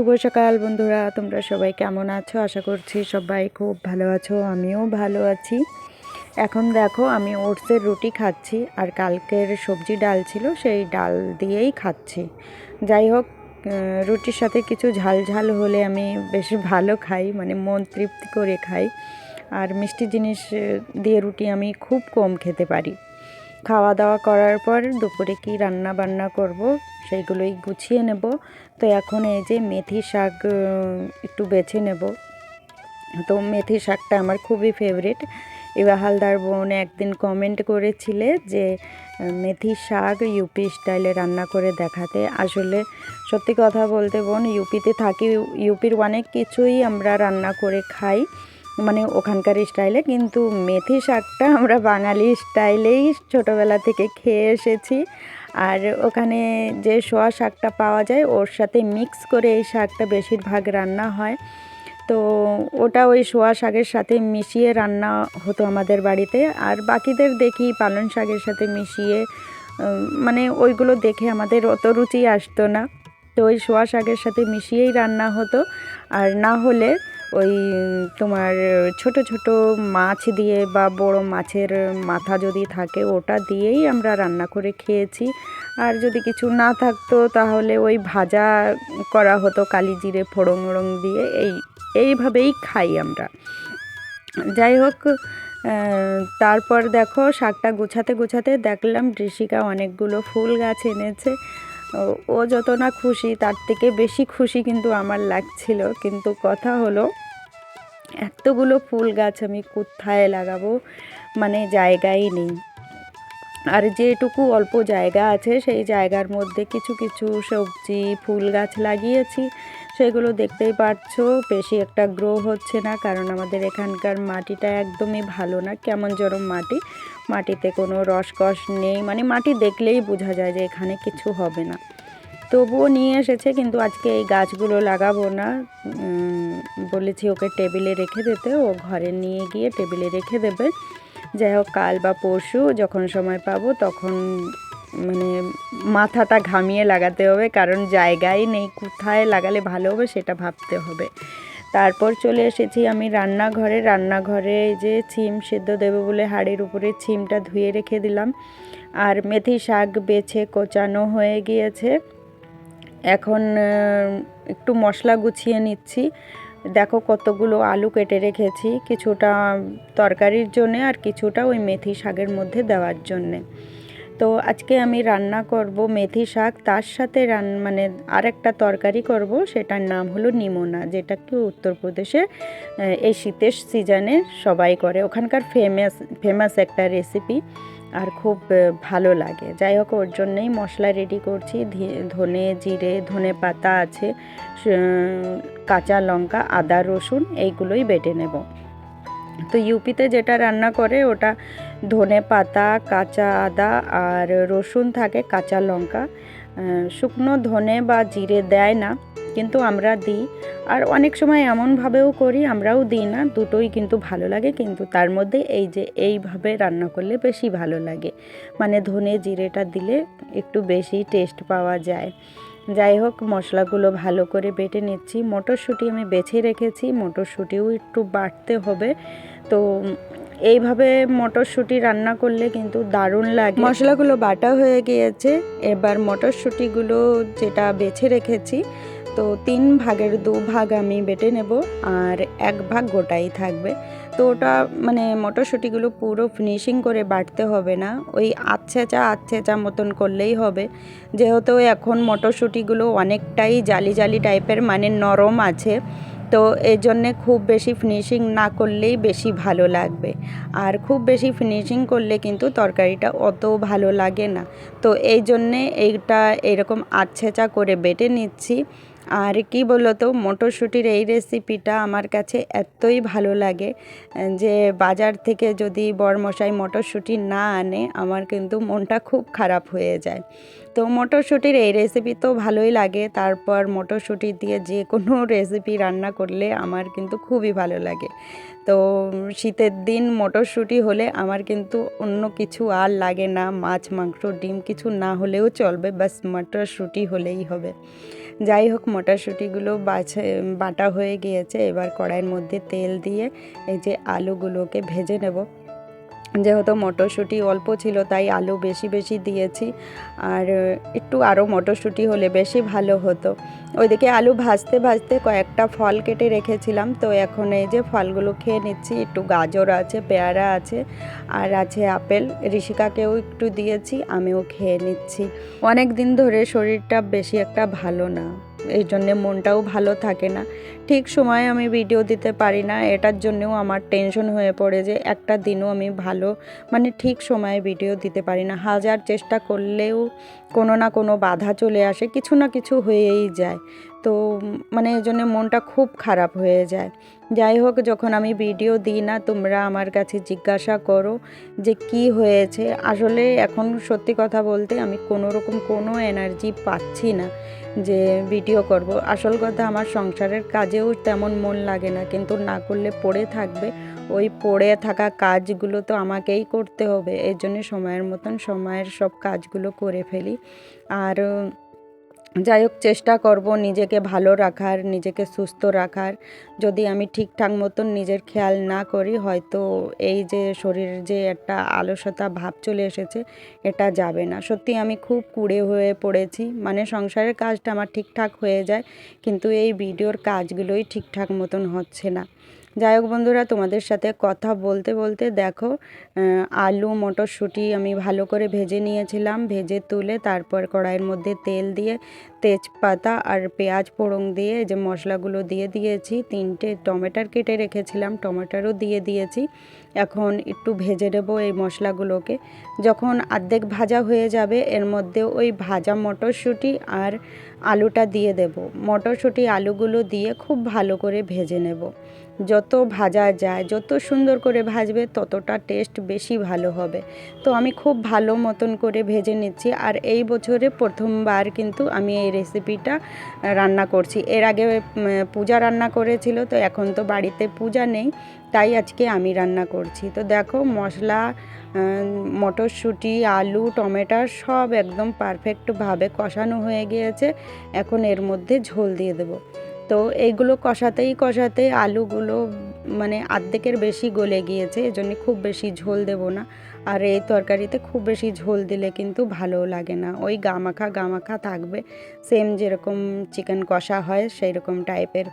শুভ সকাল বন্ধুরা, তোমরা সবাই কেমন আছো? আশা করছি সবাই খুব ভালো আছো, আমিও ভালো আছি। এখন দেখো, আমি ওটসের রুটি খাচ্ছি আর কালকের সবজি ডাল ছিল, সেই ডাল দিয়েই খাচ্ছি। যাই হোক রুটির সাথে কিছু ঝাল ঝাল হলে আমি বেশ ভালো খাই মানে মন তৃপ্তি করে খাই। আর মিষ্টি জিনিস দিয়ে রুটি আমি খুব কম খেতে পারি। খাওয়া দাওয়া করার পর দুপুরে কি রান্না বান্না করব সেইগুলোই গুছিয়ে নেব। তো এখন এই যে মেথি শাক একটু বেছে নেব। তো মেথি শাকটা আমার খুবই ফেভারিট এবার হালদার বোন একদিন কমেন্ট করেছিলে যে মেথি শাক ইউপি স্টাইলে রান্না করে দেখাতে। আসলে সত্যি কথা বলতে বোন ইউপিতে থাকি ইউপির অনেক কিছুই আমরা রান্না করে খাই। মানে ওখানকার স্টাইলে কিন্তু মেথি শাকটা আমরা বাঙালি স্টাইলেই ছোটোবেলা থেকে খেয়ে এসেছি। আর ওখানে যে সোয়া শাকটা পাওয়া যায়, ওর সাথে মিক্স করে এই শাকটা বেশিরভাগ রান্না হয়। তো ওটা ওই সোয়া শাকের সাথে মিশিয়ে রান্না হতো আমাদের বাড়িতে। আর বাকিদের দেখি পালং শাকের সাথে মিশিয়ে মানে ওইগুলো দেখে আমাদের অত রুচি আসতো না। তো ওই সোয়া শাকের সাথে মিশিয়েই রান্না হতো। আর না হলে ওই, তোমার, ছোট ছোট মাছ দিয়ে বা বড় মাছের মাথা যদি থাকে, ওটা দিয়েই আমরা রান্না করে খেয়েছি। আর যদি কিছু না থাকতো, তাহলে ওই ভাজা করা হতো কালি জিরে ফোড়ং ওড়ং দিয়ে, এই, এইভাবেই খাই আমরা। যাই হোক তারপর দেখো, শাকটা গুছাতে গুছাতে দেখলাম, ঋষিকা অনেকগুলো ফুল গাছ এনেছে। ও- যত না খুশি, তার থেকে বেশি খুশি কিন্তু আমার লাগছিল। কিন্তু কথা হলো, এতগুলো ফুল গাছ আমি কোথায় লাগাবো? মানে জায়গাই নেই। আর যেটুকু অল্প জায়গা আছে, সেই জায়গার মধ্যে কিছু কিছু সবজি, ফুল গাছ লাগিয়েছি। সেগুলো দেখতেই পাচ্ছো বেশি একটা গ্রো হচ্ছে না, কারণ আমাদের এখানকার মাটিটা একদমই ভালো না, কেমন জরম মাটি। মাটিতে কোনো রসকস নেই মানে মাটি দেখলেই বোঝা যায় যে এখানে কিছু হবে না। তবুও নিয়ে এসেছে, কিন্তু আজকে এই গাছগুলো লাগাবো না। বলেছি ওকে টেবিলে রেখে দিতে, ও ঘরে নিয়ে গিয়ে টেবিলে রেখে দেবে। যাই হোক, কাল বা পরশু যখন সময় পাবো, তখন মানে মাথাটা ঘামিয়ে লাগাতে হবে, কারণ জায়গাই নেই, কোথায় লাগালে ভালো হবে সেটা ভাবতে হবে। তারপর চলে এসেছি আমি রান্নাঘরে। রান্নাঘরে যে ছিম সেদ্ধ দেবো বলে হাড়ের উপরে ছিমটা ধুয়ে রেখে দিলাম। আর মেথি শাক বেছে কোচানো হয়ে গিয়েছে। এখন একটু মশলা গুছিয়ে নিচ্ছি। দেখো কতগুলো আলু কেটে রেখেছি, কিছুটা তরকারির জন্যে আর কিছুটা ওই মেথি শাকের মধ্যে দেওয়ার জন্যে। তো আজকে আমি রান্না করব মেথি শাক, তার সাথে রান মানে আরেকটা তরকারি করব, সেটার নাম হলো নিমোনা, যেটা কি উত্তরপ্রদেশে এই শীতের সিজনে সবাই করে। ওখানকার ফেমাস ফেমাস একটা রেসিপি আর খুব ভালো লাগে। যাই হোক, ওর জন্যেই মশলা রেডি করছি। ধনে জিরে, ধনে পাতা আছে কাঁচা লঙ্কা, আদা রসুন, এইগুলোই বেটে নেব। তো ইউপিতে যেটা রান্না করে, ওটা ধনে পাতা, কাঁচা আদা আর রসুন থাকে, কাঁচা লঙ্কা। শুকনো ধনে বা জিরে দেয় না, কিন্তু আমরা দিই। আর অনেক সময় এমনভাবেও করি, আমরাও দিই না, দুটোই কিন্তু ভালো লাগে, কিন্তু তার মধ্যে এই যে এইভাবে রান্না করলে বেশি ভালো লাগে। মানে ধনে জিরেটা দিলে একটু বেশি টেস্ট পাওয়া যায়। যাই হোক, মশলাগুলো ভালো করে বেটে নিচ্ছি। মটরশুঁটি আমি বেছে রেখেছি, মটরশুঁটিও একটু বাটতে হবে। তো এইভাবে মটরশুঁটি রান্না করলে কিন্তু দারুণ লাগে। মশলাগুলো বাটা হয়ে গিয়েছে। এবার মটরশুঁটিগুলো যেটা বেছে রেখেছি, তো তিন ভাগের দু ভাগ আমি বেটে নেব আর এক ভাগ গোটাই থাকবে। তো ওটা মানে মটরশুঁটিগুলো পুরো ফিনিশিং করে বাটতে হবে না। ওই আচ্ছেচা আচ্ছেচা মতন করলেই হবে। যেহেতু এখন মটরশুঁটিগুলো অনেকটাই জালি জালি টাইপের মানে নরম আছে। তো এই জন্যে খুব বেশি ফিনিশিং না করলেই বেশি ভালো লাগবে। আর খুব বেশি ফিনিশিং করলে কিন্তু তরকারিটা অত ভালো লাগে না। তো এই জন্যে এইটা এরকম আচ্ছেচা করে বেটে নিচ্ছি। আর কি বলতো, মটরশুঁটির এই রেসিপিটা আমার কাছে এতই ভালো লাগে, যে বাজার থেকে যদি বরমশাই মটরশুঁটি না আনে, আমার কিন্তু মনটা খুব খারাপ হয়ে যায়। তো মটরশুঁটির এই রেসিপি তো ভালোই লাগে, তারপর মটরশুঁটি দিয়ে যে কোনো রেসিপি রান্না করলে আমার কিন্তু খুবই ভালো লাগে। তো শীতের দিন মটরশুঁটি হলে আমার কিন্তু অন্য কিছু আর লাগে না। মাছ, মাংস, ডিম কিছু না হলেও চলবে বাস মটরশুঁটি হলেই হবে। যাই হোক, মটরশুঁটিগুলো বাছে, বাটা হয়ে গিয়েছে। এবার কড়াইয়ের মধ্যে তেল দিয়ে এই যে আলুগুলোকে ভেজে নেব। যেহেতু মটরশুঁটি অল্প ছিল, তাই আলু বেশি বেশি দিয়েছি। আর একটু আরও মটরশুঁটি হলে বেশি ভালো হতো। ওইদিকে আলু ভাজতে ভাজতে কয়েকটা ফল কেটে রেখেছিলাম, তো এখন এই যে ফলগুলো খেয়ে নিচ্ছি, একটু গাজর আছে, পেয়ারা আছে, আর আছে আপেল। ঋষিকাকেও একটু দিয়েছি, আমিও খেয়ে নিচ্ছি। অনেক দিন ধরে শরীরটা বেশি একটা ভালো না। এই জন্যে মনটাও ভালো থাকে না। ঠিক সময়ে আমি ভিডিও দিতে পারি না, এটার জন্যেও আমার টেনশন হয়ে পড়ে যে একটা দিনও আমি ভালো মানে ঠিক সময়ে ভিডিও দিতে পারি না। হাজার চেষ্টা করলেও কোনো না কোনো বাধা চলে আসে, কিছু না কিছু হয়েই যায়। তো মানে এই জন্য মনটা খুব খারাপ হয়ে যায়। যাই হোক, যখন আমি ভিডিও দিই না, তোমরা আমার কাছে জিজ্ঞাসা করো যে কি হয়েছে। আসলে এখন সত্যি কথা বলতে আমি কোনো রকম কোনো এনার্জি পাচ্ছি না যে ভিডিও করব। আসল কথা, আমার সংসারের কাজেও তেমন মন লাগে না, কিন্তু না করলে পড়ে থাকবে। ওই পড়ে থাকা কাজগুলো তো আমাকেই করতে হবে। এই জন্য সময়ের মতন সময়ের সব কাজগুলো করে ফেলি। আর যাই হোক, চেষ্টা করব নিজেকে ভালো রাখার, নিজেকে সুস্থ রাখার। যদি আমি ঠিকঠাক মতন নিজের খেয়াল না করি, হয়তো এই যে শরীরের যে একটা আলসতা ভাব চলে এসেছে, এটা যাবে না। সত্যি আমি খুব কুড়ে হয়ে পড়েছি। মানে সংসারের কাজটা আমার ঠিকঠাক হয়ে যায়, কিন্তু এই ভিডিওর কাজগুলোই ঠিকঠাক মতন হচ্ছে না। যাই হোক বন্ধুরা, তোমাদের সাথে কথা বলতে বলতে দেখো আলু, মটরশুঁটি আমি ভালো করে ভেজে নিয়েছিলাম। ভেজে তুলে তারপর কড়াইয়ের মধ্যে তেল দিয়ে তেজপাতা আর পেঁয়াজ ফোড়ন দিয়ে যে মশলাগুলো দিয়ে দিয়েছি, তিনটে টমেটার কেটে রেখেছিলাম, টমেটারও দিয়ে দিয়েছি। এখন একটু ভেজে নেব এই মশলাগুলোকে। যখন আর্ধেক ভাজা হয়ে যাবে, এর মধ্যে ওই ভাজা মটরশুঁটি আর আলুটা দিয়ে দেব। মটরশুঁটি আলুগুলো দিয়ে খুব ভালো করে ভেজে নেব। যত ভাজা যায়, যত সুন্দর করে ভাজবে, ততটা টেস্ট বেশি ভালো হবে। তো আমি খুব ভালো মতন করে ভেজে নিচ্ছি আর এই বছরে প্রথমবার কিন্তু আমি এই রেসিপিটা রান্না করছি। এর আগে পূজা রান্না করেছিল, তো এখন তো বাড়িতে পূজা নেই। তাই আজকে আমি রান্না করছি। তো দেখো মশলা মটরশুঁটি, আলু, টমেটো সব একদম পারফেক্টভাবে কষানো হয়ে গিয়েছে। এখন এর মধ্যে ঝোল দিয়ে দেবো। তো এইগুলো কষাতেই কষাতে আলুগুলো মানে আর্ধেকের বেশি গলে গিয়েছে, এজন্য খুব বেশি ঝোল দেব না। আর এই তরকারিতে খুব বেশি ঝোল দিলে কিন্তু ভালো লাগে না। ওই গামাখা গামাখা থাকবে। সেম যেরকম চিকেন কষা হয় সেই রকম টাইপের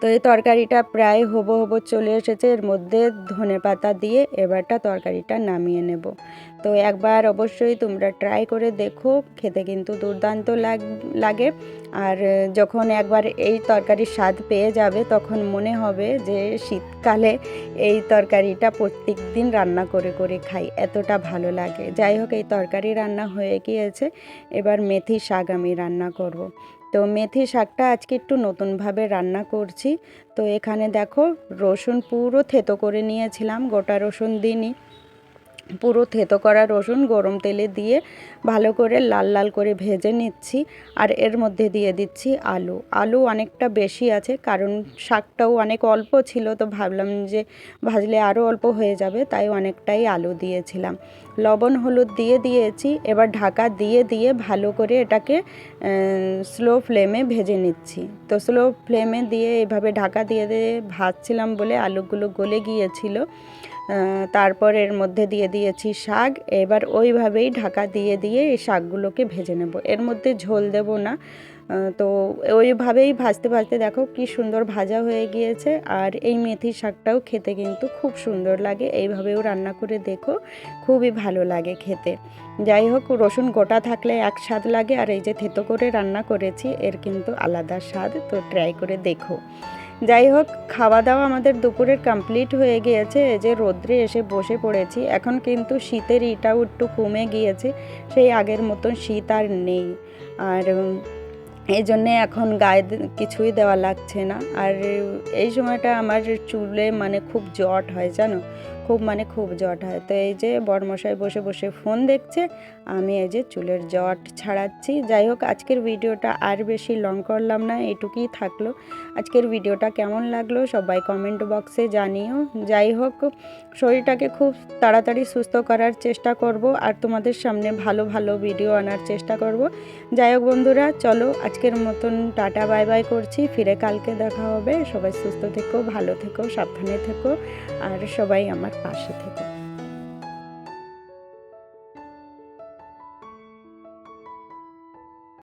তো এই তরকারিটা প্রায় হব হব চলে এসেছে। এর মধ্যে ধনে পাতা দিয়ে এবারটা তরকারিটা নামিয়ে নেব। তো একবার অবশ্যই তোমরা ট্রাই করে দেখো, খেতে কিন্তু দুর্দান্ত লাগ, লাগে। আর যখন একবার এই তরকারির স্বাদ পেয়ে যাবে, তখন মনে হবে যে শীতকালে এই তরকারিটা প্রত্যেক দিন রান্না করে করে খাই, এতটা ভালো লাগে। যাই হোক, এই তরকারি রান্না হয়ে গিয়েছে। এবার মেথি শাক আমি রান্না করব। তো মেথি শাকটা আজকে একটু নতুনভাবে রান্না করছি। তো এখানে দেখো রসুন পুরো থেতো করে নিয়েছিলাম, গোটা রসুন দিনই পুরো থেতো করা রসুন গরম তেলে দিয়ে ভালো করে লাল লাল করে ভেজে নিচ্ছি আর এর মধ্যে দিয়ে দিচ্ছি আলু। আলু অনেকটা বেশি আছে কারণ শাকটাও অনেক অল্প ছিল তো ভাবলাম যে ভাজলে আরও অল্প হয়ে যাবে তাই অনেকটাই আলু দিয়েছিলাম। লবণ, হলুদ দিয়ে দিয়েছি, এবার ঢাকা দিয়ে দিয়ে ভালো করে এটাকে স্লো ফ্লেমে ভেজে নিচ্ছি। তো স্লো ফ্লেমে দিয়ে এভাবে ঢাকা দিয়ে দিয়ে ভাজছিলাম বলে আলুগুলো গলে গিয়েছিল। তারপর এর মধ্যে দিয়ে দিয়েছি শাক। এবার ওইভাবেই ঢাকা দিয়ে দিয়ে এই শাকগুলোকে ভেজে নেব। এর মধ্যে ঝোল দেব না। তো ওইভাবেই ভাজতে ভাজতে দেখো কি সুন্দর ভাজা হয়ে গিয়েছে। আর এই মেথি শাকটাও খেতে কিন্তু খুব সুন্দর লাগে। এইভাবেও রান্না করে দেখো, খুবই ভালো লাগে খেতে। যাই হোক, রসুন গোটা থাকলে এক স্বাদ লাগে। আর এই যে থেতো করে রান্না করেছি, এর কিন্তু আলাদা স্বাদ। তো ট্রাই করে দেখো। যাই হোক খাওয়া দাওয়া আমাদের দুপুরের কমপ্লিট হয়ে গিয়েছে। এই যে রোদ্রে এসে বসে পড়েছি। এখন কিন্তু শীতের ইটাও একটু কমে গিয়েছে। সেই আগের মতন শীত আর নেই। আর এই জন্যে এখন গায়ে কিছুই দেওয়া লাগছে না। আর এই সময়টা আমার চুলে মানে খুব জট হয়, জানো? খুব মানে খুব জট হয়। তো এই যে বরমশাই বসে বসে ফোন দেখছে, আমি এই যে চুলের জট ছাড়াচ্ছি। যাই হোক, আজকের ভিডিওটা আর বেশি লং করলাম না, এটুকুই থাকল। আজকের ভিডিওটা কেমন লাগল সবাই কমেন্ট বক্সে জানিও। যাই হোক, শরীরটাকে খুব তাড়াতাড়ি সুস্থ করার চেষ্টা করব, আর তোমাদের সামনে ভালো ভালো ভিডিও আনার চেষ্টা করব। যাই হোক, বন্ধুরা, চলো আজকের মতন টাটা, বাই বাই করছি। ফিরে কালকে দেখা হবে। সবাই সুস্থ থেকো, ভালো থেকো, সাবধানে থেকো। আর সবাই আমার পাশে থেকো।